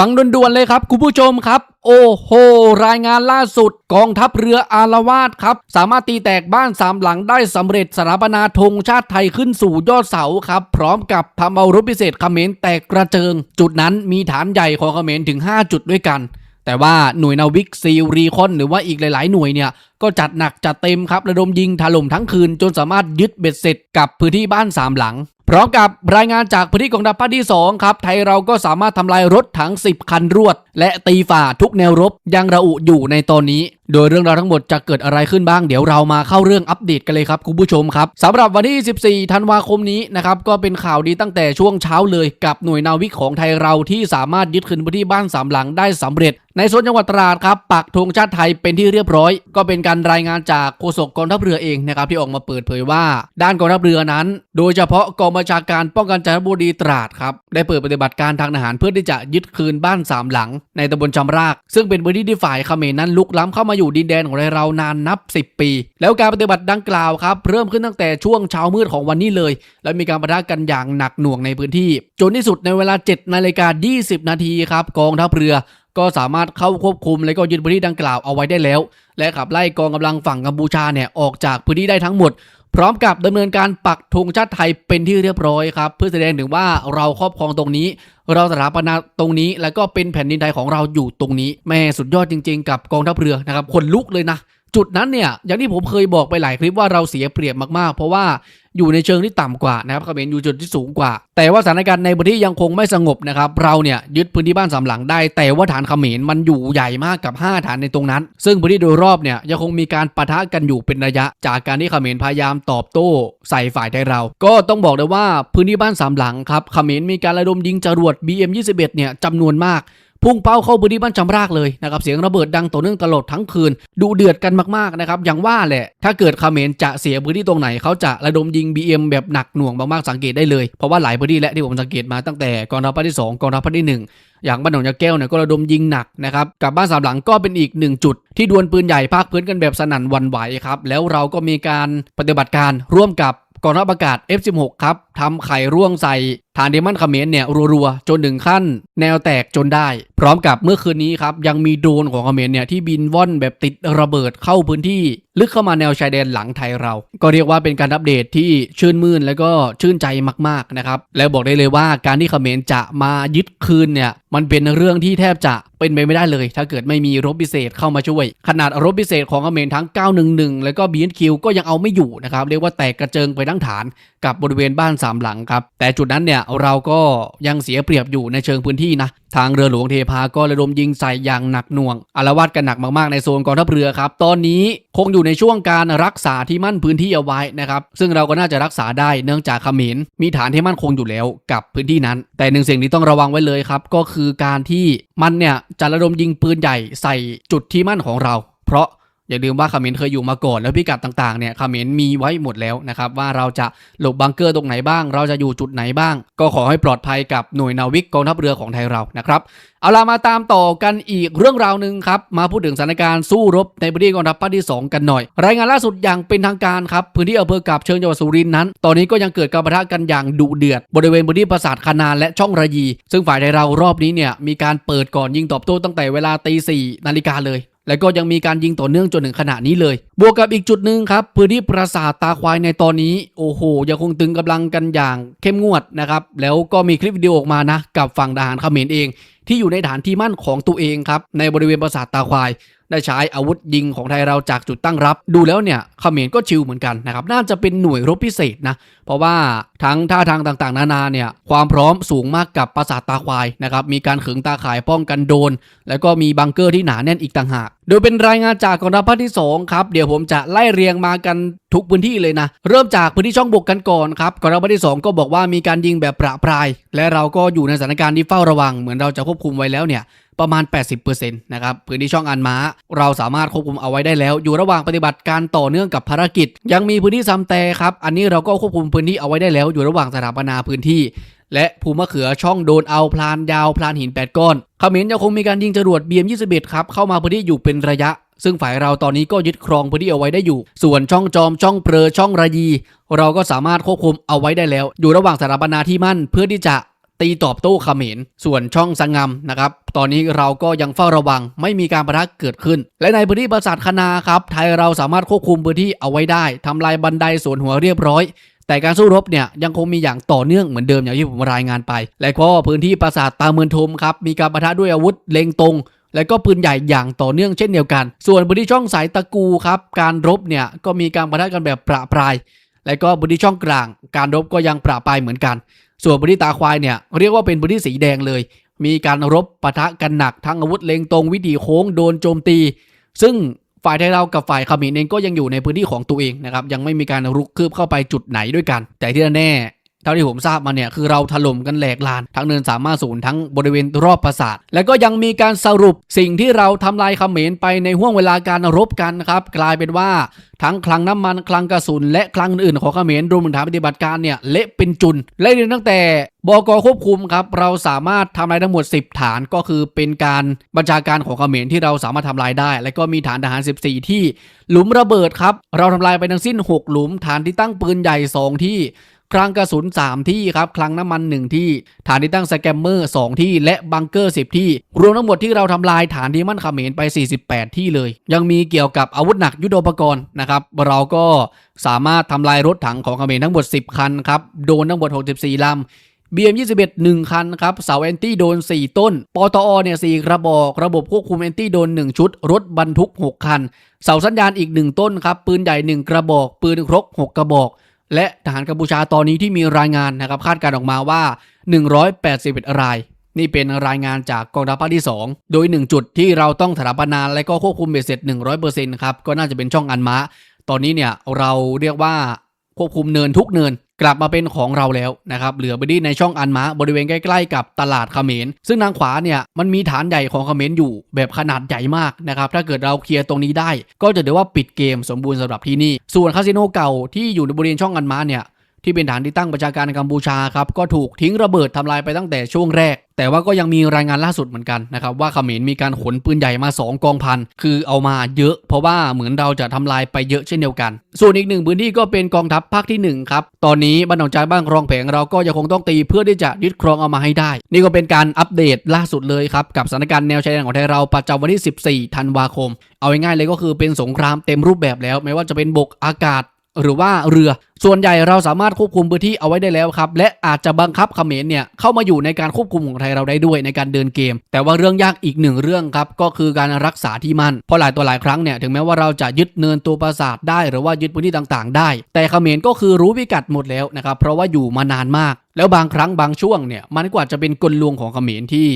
ฟังด่วนๆเลยครับคุณผู้ชมครับ โอ้โห รายงานล่าสุด กองทัพเรืออารวาสครับ สามารถตีแตกบ้านสามหลังได้สำเร็จสถาปนาธงชาติไทยขึ้นสู่ยอดเสาครับ พร้อมกับทำเอารบพิเศษเขมรแตกกระเจิง จุดนั้นมีฐานใหญ่ของเขมรถึง 5 จุดด้วยกัน แต่ว่าหน่วยนาวิกซีรีคอนหรือว่าอีกหลาย ๆ หน่วยเนี่ยก็จัดหนักจัดเต็มครับ ระดมยิงถล่มทั้งคืนจนสามารถยึดเบ็ดเสร็จกับพื้นที่บ้านสามหลัง พร้อมกับรายงานจากพื้นที่กองทัพภาคที่ 2 ครับ ไทยเราก็สามารถทำลายรถถัง 10 คันรวด และตีฝ่าทุกแนวรบยังระอุอยู่ในตอนนี้ โดยเรื่องราวทั้งหมดจะเกิดอะไรขึ้นบ้าง เดี๋ยวเรามาเข้าเรื่องอัปเดตกันเลยครับคุณผู้ชมครับสำหรับวันที่ 14 ธันวาคมนี้นะครับก็เป็นข่าวดีตั้งแต่ช่วงเช้าเลยกับหน่วยนาวิกของไทยเราที่สามารถยึดคืนพื้นที่บ้านสามหลังได้สำเร็จ ในโซนจังหวัดตราดครับปักธงชาติไทยเป็นที่เรียบร้อย ก็เป็นการรายงานจากโฆษกกองทัพเรือเองนะครับที่ออกมาเปิดเผยว่า ด้านกองทัพเรือนั้น โดยเฉพาะกองบัญชาการป้องกันจันทบุรีตราดครับได้เปิดปฏิบัติการทางทหารเพื่อที่จะยึดคืนบ้านสามหลัง ในตำบลจำราก ซึ่งเป็นพื้นที่ที่ฝ่ายเขมรนั้นลุกล้ำเข้ามาอยู่ดินแดนของเรานานนับ 10 ปี แล้วการปฏิบัติดังกล่าวครับเริ่มขึ้นตั้งแต่ช่วงเช้ามืดของวันนี้เลย และมีการปะทะกันอย่างหนักหน่วงในพื้นที่ จนที่สุดในเวลา7นาฬิกา20 นาทีครับกองทัพเรือก็สามารถเข้าควบคุมและก็ยึดพื้นที่ดังกล่าวเอาไว้ได้แล้ว และขับไล่กองกำลังฝั่งกัมพูชาเนี่ยออกจากพื้นที่ได้ทั้งหมด พร้อมกับดำเนินการปักธงชาติไทยเป็นที่เรียบร้อยครับเพื่อแสดงถึงว่าเราครอบครองตรงนี้ เราสถาปนาตรงนี้ แล้วก็เป็นแผ่นดินไทยของเราอยู่ตรงนี้ แม่สุดยอดจริง ๆ กับกองทัพเรือนะครับคนลุกเลยนะ จุดนั้นเนี่ยอย่างที่ผมเคยบอกไปหลายคลิปว่าเราเสียเปรียบมากๆ เพราะว่าอยู่ในเชิงที่ต่ำกว่านะครับเขมรอยู่จุดที่สูงกว่า แต่ว่าสถานการณ์ในพื้นที่ยังคงไม่สงบนะครับเราเนี่ยยึดพื้นที่บ้านสามหลังได้ แต่ว่าฐานเขมรมันอยู่ใหญ่มากกับ 5 ฐานในตรงนั้น ซึ่งพื้นที่โดยรอบเนี่ยยังคงมีการปะทะกันอยู่เป็นระยะ จากการที่เขมรพยายามตอบโต้ใส่ฝ่ายไทยเรา ก็ต้องบอกเลยว่าพื้นที่บ้านสามหลังครับเขมรมีการระดมยิงจรวด BM21 เนี่ยจำนวนมาก พุ่งเป้าเข้าพื้นที่บ้านจำรากเลยนะครับเสียงระเบิดดังต่อเนื่องตลอดทั้งคืนดูเดือดกันมากๆนะครับอย่างว่าแหละถ้าเกิดเมรจะเสียพื้นที่ตรงไหนเขาจะระดมยิง BM แบบหนักหน่วงมากๆสังเกตได้เลยเพราะว่าหลายพื้นที่และที่ผมสังเกตมาตั้งแต่กองทัพภาคที่ 2กองทัพภาคที่ 1 อย่างบ้านหนองยาแก้วเนี่ยก็ระดมยิงหนักนะครับกับบ้านสามหลังก็เป็นอีกหนึ่งจุด ที่ดวลปืนใหญ่ภาคพื้นกันแบบสนั่นวันไหวครับแล้วเราก็มีการปฏิบัติการร่วมกับกองทัพอากาศ F16 ครับทำไข่ร่วงใส่ ฐานเดมันเมรเนี่ยรัวๆ จนถึงขั้นแนวแตกจนได้ พร้อมกับเมื่อคืนนี้ครับ ยังมีโดรนของเมรเนี่ยที่บินว่อนแบบติดระเบิดเข้าพื้นที่ ลึกเข้ามาแนวชายแดนหลังไทยเรา ก็เรียกว่าเป็นการอัปเดตที่ชื่นมื่นแล้วก็ชื่นใจมากๆนะครับแล้วบอกได้เลยว่าการที่เมรจะมายึดคืนเนี่ยมันเป็นเรื่องที่แทบจะเป็นไปไม่ได้เลย ถ้าเกิดไม่มีรบพิเศษเข้ามาช่วย ขนาดรบพิเศษของเมรทั้ง 911 แล้วก็ BNQ ก็ยังเอาไม่อยู่นะครับ เรียกว่าแตกกระเจิงไปทั้งฐานกับบริเวณบ้านสามหลังครับ แต่จุดนั้นเนี่ยเราก็ยังเสียเปรียบอยู่ในเชิงพื้นที่นะ ทางเรือหลวงเทพาก็ระดมยิงใส่อย่างหนักหน่วงอารวาสกันหนักมากๆในโซนกองทัพเรือครับตอนนี้คงอยู่ในช่วงการรักษาที่มั่นพื้นที่เอาไว้นะครับซึ่งเราก็น่าจะรักษาได้เนื่องจากเขมรมีฐานที่มั่นคงอยู่แล้วกับพื้นที่นั้น แต่หนึ่งสิ่งที่ต้องระวังไว้เลยครับก็คือการที่มันเนี่ยจะระดมยิงปืนใหญ่ใส่จุดที่มั่นของเรา เพราะ อย่าลืมว่าคอมเขมรเคยอยู่มาก่อนแล้วพิกัดต่างๆเนี่ยเขมรมีไว้หมดแล้วนะครับว่าเราจะหลบบังเกอร์ตรงไหนบ้าง เราจะอยู่จุดไหนบ้าง ก็ขอให้ปลอดภัยกับหน่วยนาวิกกองทัพเรือของไทยเรานะครับเอาล่ะมาตามต่อกันอีกเรื่องราวหนึ่งครับมาพูดถึงสถานการณ์สู้รบในพื้นที่กองทัพภาคที่ 2 กันหน่อย รายงานล่าสุดอย่างเป็นทางการครับพื้นที่อำเภอกับเชิงจังหวัดสุรินทร์นั้น ตอนนี้ก็ยังเกิดการปะทะกันอย่างดุเดือด บริเวณพื้นที่ปราสาทคานานและช่องระยี ซึ่งฝ่ายไทยเรารอบนี้เนี่ยมีการเปิดก่อนยิงตอบโต้ตั้งแต่เวลาตีสี่นาฬิกาเลย แล้วก็ยังมีการยิงต่อเนื่องจนถึงขณะนี้เลย บวกกับอีกจุดหนึ่งครับพื้นที่ปราสาทตาควายในตอนนี้ โอ้โหยังคงตึงกำลังกันอย่างเข้มงวดนะครับ แล้วก็มีคลิปวิดีโอออกมานะ กับฝั่งทหารเขมรเอง ที่อยู่ในฐานที่มั่นของตัวเองครับ ในบริเวณปราสาทตาควาย ได้ใช้อาวุธยิงของไทยเราจากจุดตั้งรับ ดูแล้วเนี่ยเขมรก็ชิลเหมือนกันนะครับน่าจะเป็นหน่วยรบพิเศษนะ เพราะว่าทั้งท่าทางต่างๆ นานาเนี่ยความพร้อมสูงมากกับปราสาทตาควายนะครับมีการขึงตาข่ายป้องกันโดน แล้วก็มีบังเกอร์ที่หนาแน่นอีกต่างหากโดยเป็นรายงานจากกองทัพภาคที่2ครับเดี๋ยวผมจะไล่เรียงมากันทุกพื้นที่เลยนะ เริ่มจากพื้นที่ช่องบกกันก่อนครับกองทัพภาคที่ 2 ก็บอกว่ามีการยิงแบบประปราย และเราก็อยู่ในสถานการณ์ที่เฝ้าระวัง เหมือนเราจะควบคุมไว้แล้วเนี่ยประมาณ 80%นะครับ พื้นที่ช่องอันม้า เราสามารถควบคุมเอาไว้ได้แล้ว อยู่ระหว่างปฏิบัติการต่อเนื่องกับภารกิจ ยังมีพื้นที่ซ้ำแต่ครับ อันนี้เราก็ควบคุมพื้นที่เอาไว้ได้แล้วอยู่ระหว่างสถาปนาพื้นที่ และภูมะเขือช่องโดนเอาพลานยาวพลานหิน 8 ก้อนเขมรยังคงมีการยิงจรวด BM21 ครับเข้ามาพื้นที่อยู่เป็นระยะ ซึ่งฝ่ายเราตอนนี้ก็ยึดครองพื้นที่เอาไว้ได้อยู่ ส่วนช่องจอมช่องเปรอช่องระยี เราก็สามารถควบคุมเอาไว้ได้แล้ว อยู่ระหว่างสถาปนาที่มั่นเพื่อที่จะตีตอบโต้เขมรส่วนช่องสังงำนะครับ ตอนนี้เราก็ยังเฝ้าระวังไม่มีการประทะเกิดขึ้น และในพื้นที่ปราสาทคณาครับ ไทยเราสามารถควบคุมพื้นที่เอาไว้ได้ทำลายบันไดสวนหัวเรียบร้อย แต่การสู้รบเนี่ยยังคงมีอย่างต่อเนื่องเหมือนเดิมอย่างที่ผมรายงานไป และก็พื้นที่ปราสาทตาเมือนทมครับมีการประทะด้วยอาวุธเล็งตรงและก็ปืนใหญ่อย่างต่อเนื่องเช่นเดียวกัน ส่วนพื้นที่ช่องสายตะกูครับการรบเนี่ยก็มีการประทะกันแบบประปราย และก็พื้นที่ช่องกลาง การรบก็ยังประปรายเหมือนกัน ส่วนพื้นที่ตาควายเนี่ยเรียกว่าเป็นพื้นที่สีแดงเลย มีการรบปะทะกันหนักทั้งอาวุธเล็งตรงวิถีโค้งโดนโจมตี ซึ่ง ฝ่ายไทยเรากับฝ่ายเขมรเองก็ยังอยู่ในพื้นที่ของตัวเองนะครับยังไม่มีการรุกคืบเข้าไปจุดไหนด้วยกัน แต่ที่แน่ ท่าที่ผมทราบมาเนี่ยคือเราถล่มกันแหลกลาน ทั้งเนินสามารถศูนย์ทั้งบริเวณรอบปราสาท แล้วก็ยังมีการสรุปสิ่งที่เราทำลายเขมรไปในห่วงเวลาการรบกันครับ กลายเป็นว่าทั้งคลังน้ำมันคลังกระสุน และคลังอื่นๆของเขมรรวมถึงฐานปฏิบัติการเนี่ยเละเป็นจุนไล่เรียงตั้งแต่บกควบคุมครับเราสามารถทำลายทั้งหมด 10 ฐานก็คือเป็นการบัญชาการของเขมรที่เราสามารถทำลายได้ และก็มีฐานทหาร 14 ที่ หลุมระเบิดครับ เราทำลายไปทั้งสิ้น 6 หลุมฐานที่ตั้งปืนใหญ่ 2 ที่ คลังกระสุน 3 ที่ครับ คลังน้ำมัน 1 ที่ ฐานที่ตั้งสแกมเมอร์ 2 ที่ และบังเกอร์ 10 ที่ รวมทั้งหมดที่เราทำลายฐานที่มั่นเขมรไป 48 ที่เลย ยังมีเกี่ยวกับอาวุธหนักยุทโธปกรณ์นะครับ เราก็สามารถทำลายรถถังของเขมรทั้งหมด 10 คันครับ โดนทั้งหมด 64ลำ BM 21 1 คันครับ เสาแอนตี้โดน 4 ต้น ปตอเนี่ย4กระบอก ระบบควบคุมแอนตี้โดน 1 ชุด รถบรรทุก 6 คัน เสาสัญญาณอีก 1 ต้นครับ ปืนใหญ่ 1 กระบอก ปืนครก 6 กระบอก และทหารกัมพูชาตอนนี้ที่มีรายงานนะครับคาดการออกมาว่า 181 ราย นี่เป็นรายงานจากกองทัพภาคที่ 2 โดย 1 จุดที่เราต้องสถาปนาและก็ควบคุมเบ็ดเสร็จ 100%ครับก็น่าจะเป็นช่องอันมะ ตอนนี้เนี่ยเราเรียกว่า ควบคุมเนินทุกเนินกลับมาเป็นของเราแล้วนะครับ เหลือไปที่ในช่องอันมาบริเวณใกล้ๆกับตลาดเขมร ซึ่งทางขวาเนี่ยมันมีฐานใหญ่ของเขมรอยู่แบบขนาดใหญ่มากนะครับ ถ้าเกิดเราเคลียร์ตรงนี้ได้ ก็จะถือว่าปิดเกมสมบูรณ์สำหรับที่นี่ ส่วนคาสิโนเก่าที่อยู่ในบริเวณช่องอันมาเนี่ย ที่เป็นฐานที่ตั้งประชาการกัมพูชาครับก็ถูกทิ้งระเบิดทำลายไปตั้งแต่ช่วงแรก แต่ว่าก็ยังมีรายงานล่าสุดเหมือนกันนะครับว่าเขมรมีการขนปืนใหญ่มา 2 กองพัน คือเอามาเยอะ เพราะว่าเหมือนเราจะทำลายไปเยอะเช่นเดียวกัน ส่วนอีกหนึ่งพื้นที่ก็เป็นกองทัพภาคที่1ครับตอนนี้บ้านหนองจายบ้านรองแผงเราก็ยังคงต้องตีเพื่อที่จะยึดครองเอามาให้ได้ นี่ก็เป็นการอัปเดตล่าสุดเลยครับกับสถานการณ์แนวชายแดนของไทยเราประจำวันที่ 14 ธันวาคม เอาง่ายๆเลยก็คือเป็นสงครามเต็มรูปแบบแล้วไม่ว่าจะเป็นบกอากาศ หรือว่าเรือ ส่วนใหญ่เราสามารถควบคุมพื้นที่เอาไว้ได้แล้วครับ และอาจจะบังคับเขมรเนี่ยเข้ามาอยู่ในการควบคุมของไทยเราได้ด้วยในการเดินเกม แต่ว่าเรื่องยากอีกหนึ่งเรื่องครับ ก็คือการรักษาที่มั่นเพราะหลายตัวหลายครั้งเนี่ยถึงแม้ว่าเราจะยึดเนินตัวปราสาทได้หรือว่ายึดพื้นที่ต่างๆ ได้ แต่เขมรก็คือรู้พิกัดหมดแล้วนะครับเพราะว่าอยู่มานานมาก แล้วบางครั้งบางช่วงเนี่ยมันก็อาจจะเป็นกลลวงของเขมรที่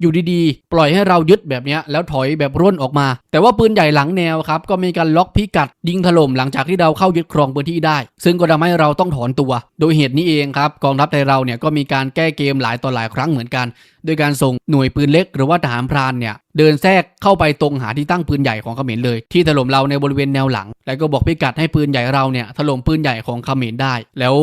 อยู่ดีๆ ปล่อยให้เรายึดแบบนี้แล้วถอยแบบร่นออกมา แต่ว่าปืนใหญ่หลังแนวครับก็มีการล็อกพิกัดยิงถล่มหลังจากที่เราเข้ายึดครองพื้นที่ได้ ซึ่งก็ทำให้เราต้องถอนตัว โดยเหตุนี้เองครับกองทัพไทยเราเนี่ยก็มีการแก้เกมหลายต่อหลายครั้งเหมือนกัน โดยการส่งหน่วยปืนเล็กหรือว่าทหารพรานเนี่ยเดินแทรกเข้าไปตรงหาที่ตั้งปืนใหญ่ของเขมรเลย ที่ถล่มเราในบริเวณแนวหลัง แล้วก็บอกพิกัดให้ปืนใหญ่เราเนี่ยถล่มปืนใหญ่ของเขมรได้ แล้ว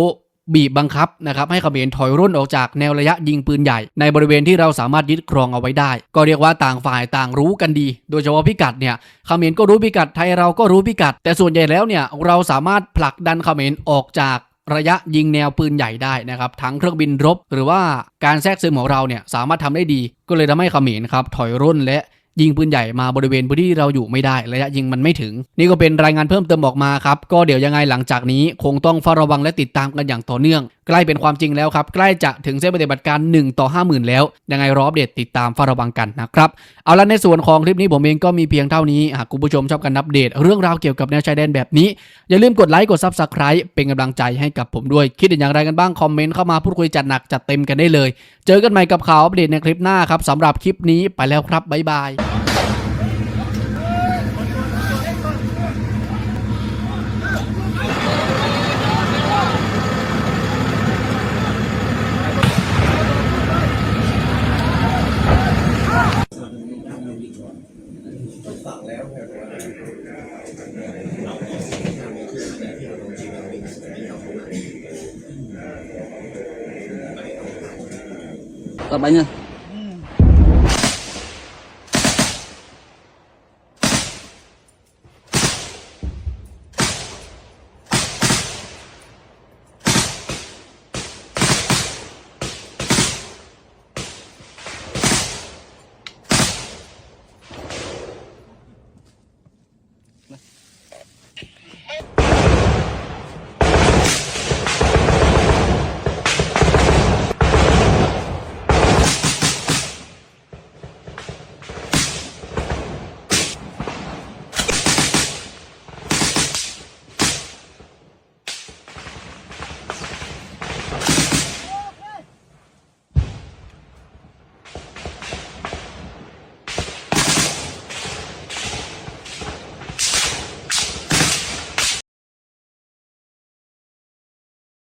บีบบังคับนะครับให้เขมรถอยร่นออกจากแนวระยะยิงปืนใหญ่ ในบริเวณที่เราสามารถยึดครองเอาไว้ได้ ก็เรียกว่าต่างฝ่ายต่างรู้กันดี โดยเฉพาะพิกัดเนี่ยเขมรก็รู้พิกัดไทยเราก็รู้พิกัด แต่ส่วนใหญ่แล้วเนี่ยเราสามารถผลักดันเขมรออกจากระยะยิงแนวปืนใหญ่ได้นะครับทั้งเครื่องบินรบ หรือว่าการแทรกซึมของเราเนี่ยสามารถทำได้ดี ก็เลยทำให้เขมรครับถอยร่นและ ยิงปืนใหญ่มาบริเวณพื้นที่เราอยู่ไม่ได้ระยะยิงมันไม่ถึง นี่ก็เป็นรายงานเพิ่มเติมออกมาครับก็เดี๋ยวยังไงหลังจากนี้ คงต้องเฝ้าระวังและติดตามกันอย่างต่อเนื่อง ใกล้เป็นความจริงแล้วครับ ใกล้จะถึงเส้นปฏิบัติการ 1 ต่อ 50,000 แล้ว ยังไงรออัปเดตติดตามเฝ้าระวังกันนะครับเอาละในส่วนของคลิปนี้ผมเองก็มีเพียงเท่านี้หากคุณผู้ชมชอบการอัปเดต เรื่องราวเกี่ยวกับแนวชายแดนแบบนี้อย่าลืมกดไลค์กด Subscribe เป็นกำลังใจให้กับผมด้วย คิดเห็นอย่างไรกันบ้างคอมเมนต์เข้ามาพูดคุยจัดหนักจัดเต็มกันได้เลย เจอกันใหม่กับข่าวอัปเดตในคลิปหน้าครับสำหรับคลิปนี้ไปแล้วครับบ๊ายบาย Tak.